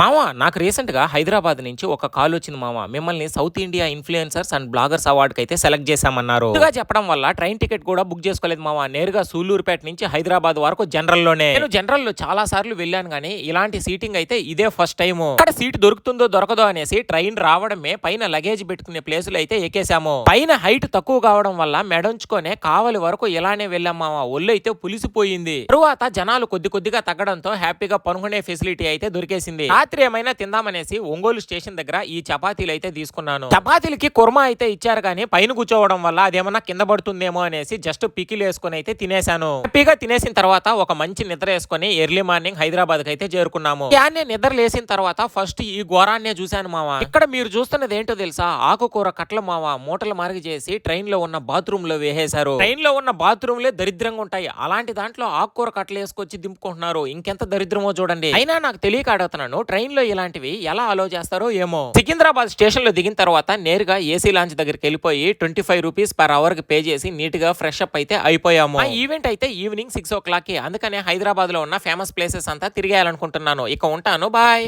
మామ నాకు రీసెంట్గా హైదరాబాద్ నుంచి ఒక కాల్ వచ్చింది మామ మిమ్మల్ని South India influencers and bloggers అవార్డ్కి అయితే సెలెక్ట్ చేశామన్నారు. ముందుగా చెప్పడం వల్ల ట్రైన్ టికెట్ కూడా బుక్ చేసుకోలేదు మామ నేరుగా సూలూరుపేట నుంచి హైదరాబాద్ వరకు జనరల్లోనే నేను జనరల్లో చాలా సార్లు వెళ్ళాను కానీ ఇలాంటి సీటింగ్ అయితే ఇదే ఫస్ట్ టైం అక్కడ సీట్ దొరుకుతుందో దొరకదో అనేసి ట్రైన్ రావడమే పైన లగేజ్ పెట్టుకునే ప్లేసులు అయితే ఎక్కేసాము పైన హైట్ తక్కువ కావడం వల్ల మెడంచుకొనే కావలి వరకు ఇలానే వెళ్ళాం మామ ఒళ్ళు అయితే పులిసిపోయింది. తరువాత జనాలు కొద్ది కొద్దిగా తగ్గడంతో హ్యాపీగా పనుకునే ఫెసిలిటీ అయితే దొరికేసింది. రాత్రి ఏమైనా తిందామనేసి ఒంగోలు స్టేషన్ దగ్గర ఈ చపాతీలు అయితే తీసుకున్నాను. చపాతీలకి కుర్మా అయితే ఇచ్చారు కానీ పైన కూర్చోవడం వల్ల అదేమన్నా కింద పడుతుందేమో అనేసి జస్ట్ పికిల్ వేసుకొని అయితే తినేశాను. హ్యాపీగా తినేసిన తర్వాత ఒక మంచి నిద్ర వేసుకొని ఎర్లీ మార్నింగ్ హైదరాబాద్కి అయితే చేరుకున్నాము. యాన్నే నిద్ర లేసిన తర్వాత ఫస్ట్ ఈ ఘోరాన్నే చూశాను మామ ఇక్కడ మీరు చూస్తున్నది ఏంటో తెలుసా? ఆకుకూర కట్ల మావ మూటలు మార్గి చేసి ట్రైన్లో ఉన్న బాత్రూమ్లో వేసేశారు. ట్రైన్లో ఉన్న బాత్రూమ్ లే దరిద్రంగా ఉంటాయి. అలాంటి దాంట్లో ఆకుకూర కట్టలు వేసుకొచ్చి దింపుకుంటున్నారు. ఇంకెంత దరిద్రమో చూడండి. అయినా నాకు తెలియక అడుగుతున్నాను. ట్రైన్ లో ఇలాంటివి ఎలా అలో చేస్తారో ఏమో. సికింద్రాబాద్ స్టేషన్లో దిగిన తర్వాత నేరుగా ఏసీ లాంచ్ దగ్గరికి వెళ్ళిపోయి ట్వంటీ ఫైవ్ రూపీస్ పర్ అవర్కి పే చేసి నీట్గా ఫ్రెష్ అప్ అయితే అయిపోయాము. ఆ ఈవెంట్ అయితే ఈవినింగ్ సిక్స్ ఓ క్లాక్కి. అందుకనే హైదరాబాద్లో ఉన్న ఫేమస్ ప్లేసెస్ అంతా తిరిగేయాలనుకుంటున్నాను. ఇక ఉంటాను. బాయ్